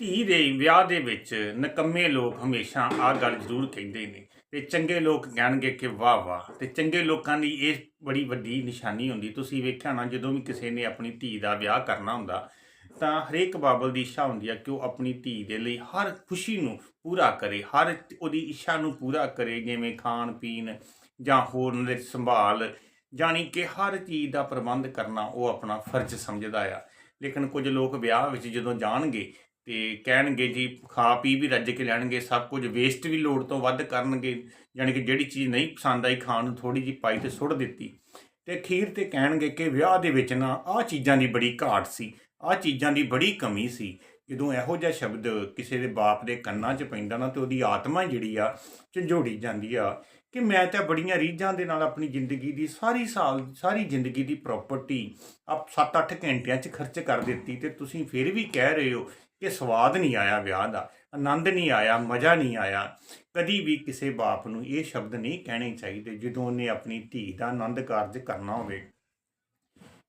ਧੀ ਦੇ ਵਿਆਹ ਦੇ ਵਿੱਚ ਨਕੰਮੇ ਲੋਕ ਹਮੇਸ਼ਾ ਆਹ ਗੱਲ ਜ਼ਰੂਰ ਕਹਿੰਦੇ ਨੇ ਤੇ ਚੰਗੇ ਲੋਕ ਕਹਿਣਗੇ ਕਿ ਵਾਹ ਵਾਹ ਤੇ ਚੰਗੇ ਲੋਕਾਂ ਦੀ ਇਹ ਬੜੀ ਵੱਡੀ ਨਿਸ਼ਾਨੀ ਹੁੰਦੀ। ਤੁਸੀਂ ਵੇਖਿਆ ਨਾ ਜਦੋਂ ਵੀ ਕਿਸੇ ਨੇ ਆਪਣੀ ਧੀ ਦਾ ਵਿਆਹ ਕਰਨਾ ਹੁੰਦਾ ਤਾਂ ਹਰੇਕ ਬਾਬਲ ਦੀ ਇੱਛਾ ਹੁੰਦੀ ਆ ਕਿ ਉਹ ਆਪਣੀ ਧੀ ਦੇ ਲਈ ਹਰ ਖੁਸ਼ੀ ਨੂੰ ਪੂਰਾ ਕਰੇ, ਹਰ ਉਹਦੀ ਇੱਛਾ ਨੂੰ ਪੂਰਾ ਕਰੇ, ਜਿਵੇਂ ਖਾਣ ਪੀਣ ਜਾਂ ਹੋਰ ਉਹਨਾਂ ਦੇ ਸੰਭਾਲ, ਜਾਣੀ ਕਿ ਹਰ ਚੀਜ਼ ਦਾ ਪ੍ਰਬੰਧ ਕਰਨਾ ਉਹ ਆਪਣਾ ਫਰਜ਼ ਸਮਝਦਾ ਆ। ਲੇਕਿਨ ਕੁਝ ਲੋਕ ਵਿਆਹ ਵਿੱਚ ਜਦੋਂ ਜਾਣਗੇ ਤੇ ਕਹਿਣਗੇ ਜੀ, ਖਾ ਪੀ ਵੀ ਰੱਜ ਕੇ ਲੈਣਗੇ, ਸਭ ਕੁਝ ਵੇਸਟ ਵੀ ਲੋੜ ਤੋਂ ਵੱਧ ਕਰਨਗੇ ਯਾਨੀ ਕਿ ਜਿਹੜੀ ਚੀਜ਼ ਨਹੀਂ ਪਸੰਦ ਆਈ ਖਾਣ ਨੂੰ ਥੋੜੀ ਜਿਹੀ ਪਾਈ ਤੇ ਸੁੱਟ ਦਿੱਤੀ। ਤੇ ਅਖੀਰ ਤੇ ਕਹਿਣਗੇ ਕਿ ਵਿਆਹ ਦੇ ਵਿੱਚ ਨਾ ਆਹ ਚੀਜ਼ਾਂ ਦੀ ਬੜੀ ਘਾਟ ਸੀ, ਆਹ ਚੀਜ਼ਾਂ ਦੀ ਬੜੀ ਕਮੀ ਸੀ। ਜਦੋਂ ਇਹੋ ਜਿਹਾ ਸ਼ਬਦ ਕਿਸੇ ਦੇ ਬਾਪ ਦੇ ਕੰਨਾਂ 'ਚ ਪੈਂਦਾ ਨਾ ਤੇ ਉਹਦੀ ਆਤਮਾ ਜਿਹੜੀ ਆ, ਝੰਜੋੜੀ ਜਾਂਦੀ ਆ, ਕਿ ਮੈਂ ਤਾਂ ਬੜੀਆਂ ਰੀਝਾਂ ਦੇ ਨਾਲ ਆਪਣੀ ਜ਼ਿੰਦਗੀ ਦੀ ਸਾਰੀ ਸਾਲ, ਸਾਰੀ ਜ਼ਿੰਦਗੀ ਦੀ ਪ੍ਰਾਪਰਟੀ ਆਪ 7-8 ਘੰਟਿਆਂ 'ਚ ਖਰਚ ਕਰ ਦਿੱਤੀ ਤੇ ਤੁਸੀਂ ਫਿਰ ਵੀ ਕਹਿ ਰਹੇ ਹੋ ਕਿ ਸਵਾਦ ਨਹੀਂ ਆਇਆ ਵਿਆਹ ਦਾ, ਆਨੰਦ ਨਹੀਂ ਆਇਆ, ਮਜ਼ਾ ਨਹੀਂ ਆਇਆ। ਕਦੀ ਵੀ ਕਿਸੇ ਬਾਪ ਨੂੰ ਇਹ ਸ਼ਬਦ ਨਹੀਂ ਕਹਿਣੇ ਚਾਹੀਦੇ ਜਦੋਂ ਉਹਨੇ ਆਪਣੀ ਧੀ ਦਾ ਆਨੰਦ ਕਾਰਜ ਕਰਨਾ ਹੋਵੇ।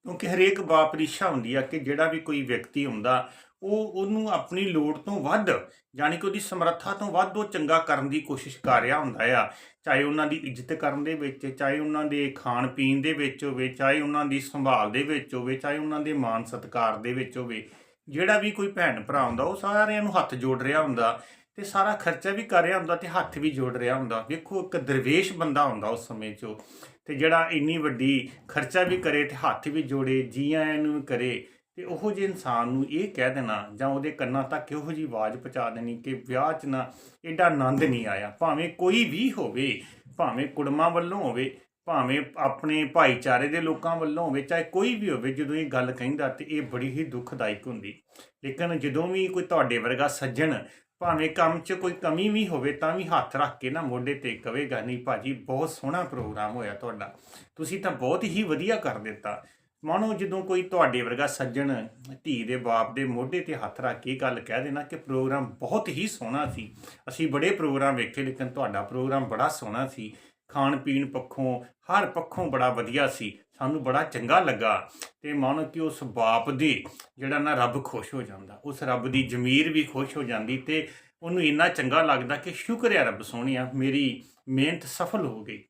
ਕਿਉਂਕਿ ਹਰੇਕ ਬਾਪ ਦੀ ਇੱਛਾ ਹੁੰਦੀ ਆ ਕਿ ਜਿਹੜਾ ਵੀ ਕੋਈ ਵਿਅਕਤੀ ਹੁੰਦਾ, ਉਹ ਉਹਨੂੰ ਆਪਣੀ ਲੋੜ ਤੋਂ ਵੱਧ ਯਾਨੀ ਕਿ ਉਹਦੀ ਸਮਰੱਥਾ ਤੋਂ ਵੱਧ ਉਹ ਚੰਗਾ ਕਰਨ ਦੀ ਕੋਸ਼ਿਸ਼ ਕਰ ਰਿਹਾ ਹੁੰਦਾ ਆ। ਚਾਹੇ ਉਹਨਾਂ ਦੀ ਇੱਜ਼ਤ ਕਰਨ ਦੇ ਵਿੱਚ, ਚਾਹੇ ਉਹਨਾਂ ਦੇ ਖਾਣ ਪੀਣ ਦੇ ਵਿੱਚ ਹੋਵੇ, ਚਾਹੇ ਉਹਨਾਂ ਦੀ ਸੰਭਾਲ ਦੇ ਵਿੱਚ ਹੋਵੇ, ਚਾਹੇ ਉਹਨਾਂ ਦੇ ਮਾਨ ਸਤਿਕਾਰ ਦੇ ਵਿੱਚ ਹੋਵੇ ਜਿਹੜਾ ਵੀ ਕੋਈ ਭੈਣ ਭਰਾ ਹੁੰਦਾ, ਉਹ ਸਾਰਿਆਂ ਨੂੰ ਹੱਥ ਜੋੜ ਰਿਹਾ ਹੁੰਦਾ ਤੇ ਸਾਰਾ ਖਰਚਾ ਵੀ ਕਰ ਰਿਹਾ ਹੁੰਦਾ ਤੇ ਹੱਥ ਵੀ ਜੋੜ ਰਿਹਾ ਹੁੰਦਾ ਵੇਖੋ, ਇੱਕ ਦਰਵੇਸ਼ ਬੰਦਾ ਹੁੰਦਾ ਉਸ ਸਮੇਂ 'ਚ ਉਹ। ਤੇ ਜਿਹੜਾ ਇੰਨੀ ਵੱਡੀ ਖਰਚਾ ਵੀ ਕਰੇ ਤੇ ਹੱਥ ਵੀ ਜੋੜੇ, ਜੀਆਂ ਆਇਆਂ ਨੂੰ ਕਰੇ ਤੇ ਉਹੋ ਜਿਹੇ ਇਨਸਾਨ ਨੂੰ ਇਹ ਕਹਿ ਦੇਣਾ ਜਾਂ ਉਹਦੇ ਕੰਨਾਂ ਤੱਕ ਇਹੋ ਜਿਹੀ ਆਵਾਜ਼ ਪਹੁੰਚਾ ਦੇਣੀ ਕਿ ਵਿਆਹ 'ਚ ਨਾ ਐਡਾ ਆਨੰਦ ਨਹੀਂ ਆਇਆ ਭਾਵੇਂ ਕੋਈ ਵੀ ਹੋਵੇ, ਭਾਵੇਂ ਕੁੜਮਾਂ ਵੱਲੋਂ ਹੋਵੇ ਭਾਵੇਂ ਆਪਣੇ ਭਾਈਚਾਰੇ ਦੇ ਲੋਕਾਂ ਵੱਲੋਂ ਹੋਵੇ, ਚਾਹੇ ਕੋਈ ਵੀ ਹੋਵੇ, ਜਦੋਂ ਇਹ ਗੱਲ ਕਹਿੰਦਾ ਤੇ ਇਹ ਬੜੀ ਹੀ ਦੁਖਦਾਇਕ ਹੁੰਦੀ। ਲੇਕਿਨ ਜਦੋਂ ਵੀ ਕੋਈ ਤੁਹਾਡੇ ਵਰਗਾ ਸੱਜਣ ਭਾਵੇਂ ਕੰਮ 'ਚ ਕੋਈ ਕਮੀ ਵੀ ਹੋਵੇ, ਤਾਂ ਵੀ ਹੱਥ ਰੱਖ ਕੇ ਨਾ ਮੋਢੇ ਤੇ ਕਵੇਗਾ, ਨਹੀਂ ਭਾਜੀ, ਬਹੁਤ ਸੋਹਣਾ ਪ੍ਰੋਗਰਾਮ ਹੋਇਆ ਤੁਹਾਡਾ। ਤੁਸੀਂ ਤਾਂ ਬਹੁਤ ਹੀ ਵਧੀਆ ਕਰ ਦਿੱਤਾ। ਮਾਨੋ ਜਦੋਂ ਕੋਈ ਤੁਹਾਡੇ ਵਰਗਾ ਸੱਜਣ ਧੀ ਦੇ ਬਾਪ ਦੇ ਮੋਢੇ ਤੇ ਹੱਥ ਰੱਖ ਕੇ ਗੱਲ ਕਹਿ ਦੇਣਾ ਕਿ ਪ੍ਰੋਗਰਾਮ ਬਹੁਤ ਹੀ ਸੋਹਣਾ ਸੀ। ਅਸੀਂ ਬੜੇ ਪ੍ਰੋਗਰਾਮ ਵੇਖੇ, ਲੇਕਿਨ ਤੁਹਾਡਾ ਪ੍ਰੋਗਰਾਮ ਬੜਾ ਸੋਹਣਾ ਸੀ। ਖਾਣ ਪੀਣ ਪੱਖੋਂ, ਹਰ ਪੱਖੋਂ ਬੜਾ ਵਧੀਆ ਸੀ। ਸਾਨੂੰ ਬੜਾ ਚੰਗਾ ਲੱਗਾ ਤੇ ਮਾਨੋ ਕਿ ਉਸ ਬਾਪ ਦੇ ਜਿਹੜਾ ਨਾ ਰੱਬ ਖੁਸ਼ ਹੋ ਜਾਂਦਾ, ਉਸ ਰੱਬ ਦੀ ਜ਼ਮੀਰ ਵੀ ਖੁਸ਼ ਹੋ ਜਾਂਦੀ ਤੇ ਉਹਨੂੰ ਇੰਨਾ ਚੰਗਾ ਲੱਗਦਾ ਕਿ ਸ਼ੁਕਰ ਹੈ ਰੱਬ ਸੋਹਣਿਆ, ਮੇਰੀ ਮਿਹਨਤ ਸਫਲ ਹੋ ਗਈ।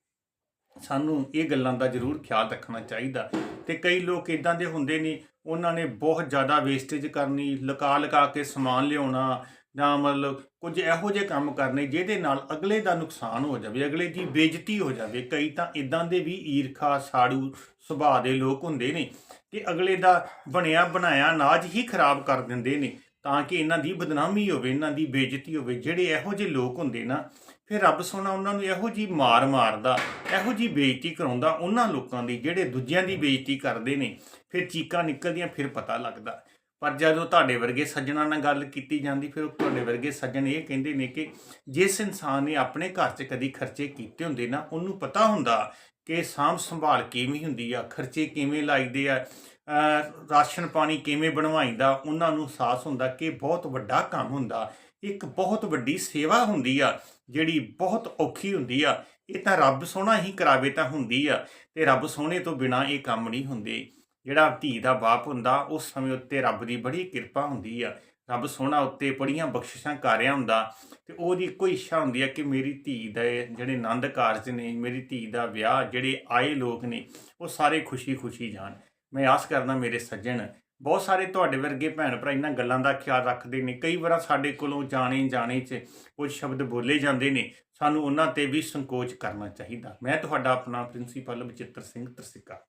ਸਾਨੂੰ ਇਹ ਗੱਲਾਂ ਦਾ ਜ਼ਰੂਰ ਖਿਆਲ ਰੱਖਣਾ ਚਾਹੀਦਾ ਤੇ ਕਈ ਲੋਕ ਇਦਾਂ ਦੇ ਹੁੰਦੇ ਨੇ, ਉਹਨਾਂ ਨੇ ਬਹੁਤ ਜ਼ਿਆਦਾ ਵੇਸਟੇਜ ਕਰਨੀ ਲਕਾ ਲਕਾ ਕੇ ਸਮਾਨ ਲਿਆਉਣਾ ਜਾਂ ਮਤਲਬ ਕੁਝ ਇਹੋ ਜਿਹੇ ਕੰਮ ਕਰਨੇ ਜਿਹਦੇ ਨਾਲ ਅਗਲੇ ਦਾ ਨੁਕਸਾਨ ਹੋ ਜਾਵੇ, ਅਗਲੇ ਦੀ ਬੇਇੱਜ਼ਤੀ ਹੋ ਜਾਵੇ। ਕਈ ਤਾਂ ਇਦਾਂ ਦੇ ਵੀ ਈਰਖਾ, ਸਾੜੂ ਸੁਭਾਅ ਦੇ ਲੋਕ ਹੁੰਦੇ ਨੇ ਕਿ ਅਗਲੇ ਦਾ ਬਣਿਆ ਬਣਾਇਆ ਅਨਾਜ ਹੀ ਖਰਾਬ ਕਰ ਦਿੰਦੇ ਨੇ ਤਾਂ ਕਿ ਇਹਨਾਂ ਦੀ ਬਦਨਾਮੀ ਹੋਵੇ, ਇਹਨਾਂ ਦੀ ਬੇਇੱਜ਼ਤੀ ਹੋਵੇ। ਜਿਹੜੇ ਇਹੋ ਜਿਹੇ ਲੋਕ ਹੁੰਦੇ ਨਾ, ਫਿਰ ਰੱਬ ਸੋਨਾ ਉਹਨਾਂ ਨੂੰ ਇਹੋ ਜੀ ਮਾਰ ਮਾਰਦਾ, ਇਹੋ ਜੀ ਬੇਇੱਜ਼ਤੀ ਕਰਾਉਂਦਾ ਉਹਨਾਂ ਲੋਕਾਂ ਦੀ, ਜਿਹੜੇ ਦੂਜਿਆਂ ਦੀ ਬੇਇੱਜ਼ਤੀ ਕਰਦੇ ਨੇ, ਫਿਰ ਚੀਕਾਂ ਨਿਕਲਦੀਆਂ, ਫਿਰ ਪਤਾ ਲੱਗਦਾ। ਪਰ ਜਦੋਂ ਤੁਹਾਡੇ ਵਰਗੇ ਸੱਜਣਾ ਨਾਲ ਗੱਲ ਕੀਤੀ ਜਾਂਦੀ, ਫਿਰ ਉਹ ਤੁਹਾਡੇ ਵਰਗੇ ਸੱਜਣ ਇਹ ਕਹਿੰਦੇ ਨੇ ਕਿ ਜਿਸ ਇਨਸਾਨ ਨੇ ਆਪਣੇ ਘਰ 'ਚ ਕਦੀ ਖਰਚੇ ਕੀਤੇ ਹੁੰਦੇ ਨਾ, ਉਹਨੂੰ ਪਤਾ ਹੁੰਦਾ ਕਿ ਸਾਂਭ ਸੰਭਾਲ ਕਿਵੇਂ ਹੁੰਦੀ ਆ, ਖਰਚੇ ਕਿਵੇਂ ਲਾਈਦੇ ਆ ਰਾਸ਼ਨ ਪਾਣੀ ਕਿਵੇਂ ਬਣਵਾਈਦਾ, ਉਹਨਾਂ ਨੂੰ ਅਹਿਸਾਸ ਹੁੰਦਾ ਕਿ ਬਹੁਤ ਵੱਡਾ ਕੰਮ ਹੁੰਦਾ, ਇੱਕ ਬਹੁਤ ਵੱਡੀ ਸੇਵਾ ਹੁੰਦੀ ਆ, ਜਿਹੜੀ ਬਹੁਤ ਔਖੀ ਹੁੰਦੀ ਆ। ਇਹ ਤਾਂ ਰੱਬ ਸੋਹਣਾ ਹੀ ਕਰਾਵੇ ਤਾਂ ਹੁੰਦੀ ਆ, ਤੇ ਰੱਬ ਸੋਹਣੇ ਤੋਂ ਬਿਨਾ ਇਹ ਕੰਮ ਨਹੀਂ ਹੁੰਦੇ। ਜਿਹੜਾ ਧੀ ਦਾ ਬਾਪ ਹੁੰਦਾ, ਉਸ ਸਮੇਂ ਉੱਤੇ ਰੱਬ ਦੀ ਬੜੀ ਕਿਰਪਾ ਹੁੰਦੀ ਆ। ਰੱਬ ਸੋਹਣਾ ਉੱਤੇ ਬੜੀਆਂ ਬਖਸ਼ਿਸ਼ਾਂ ਕਰ ਰਿਹਾ ਹੁੰਦਾ ਤੇ ਉਹਦੀ ਕੋਈ ਇੱਛਾ ਹੁੰਦੀ ਆ ਕਿ ਮੇਰੀ ਧੀ ਦੇ ਜਿਹੜੇ ਆਨੰਦ ਕਾਰਜ ਨੇ, ਮੇਰੀ ਧੀ ਦਾ ਵਿਆਹ, ਜਿਹੜੇ ਆਏ ਲੋਕ ਨੇ, ਉਹ ਸਾਰੇ ਖੁਸ਼ੀ-ਖੁਸ਼ੀ ਜਾਣ। ਮੈਂ ਆਸ ਕਰਦਾ ਮੇਰੇ ਸੱਜਣ, ਬਹੁਤ ਸਾਰੇ ਤੁਹਾਡੇ ਵਰਗੇ ਭੈਣ ਭਰਾ ਇਹਨਾਂ ਗੱਲਾਂ ਦਾ ਖਿਆਲ ਰੱਖਦੇ ਨੇ। ਕਈ ਵਾਰ ਸਾਡੇ ਕੋਲੋਂ ਜਾਣੇ ਜਾਣੇ 'ਚ ਕੁਝ ਸ਼ਬਦ ਬੋਲੇ ਜਾਂਦੇ ਨੇ। ਸਾਨੂੰ ਉਹਨਾਂ ਤੇ ਵੀ ਸੰਕੋਚ ਕਰਨਾ ਚਾਹੀਦਾ। ਮੈਂ ਤੁਹਾਡਾ ਆਪਣਾ ਪ੍ਰਿੰਸੀਪਲ ਬਚਿੱਤਰ ਸਿੰਘ ਤਰਸਿੱਕਾ।